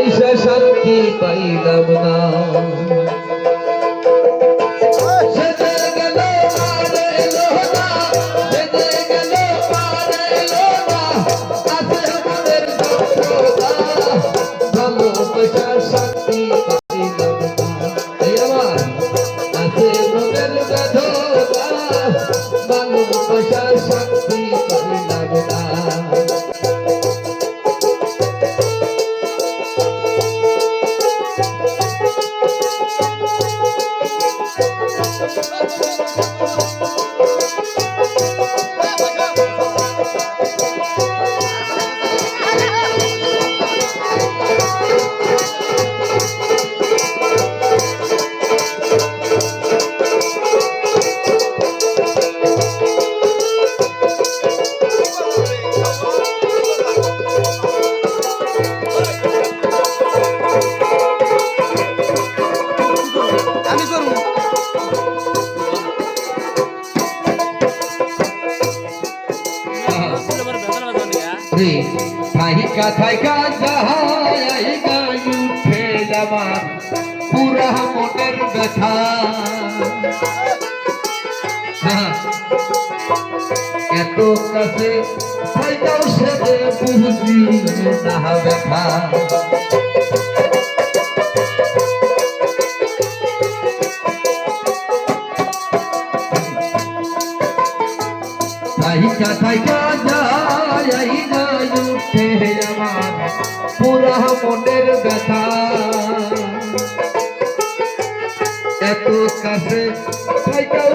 পয়সা শান্তি পাইলাম না। রে থাইকা থাইকা যাহাই গাই উঠে পুরা মনের ব্যথা। হ্যাঁ, এত কাছে থাইকাও সে বুঝি না ব্যথা। থাইকা থাইকা যায় যায় উঠে আমার পুরা কাছে তাই কাউ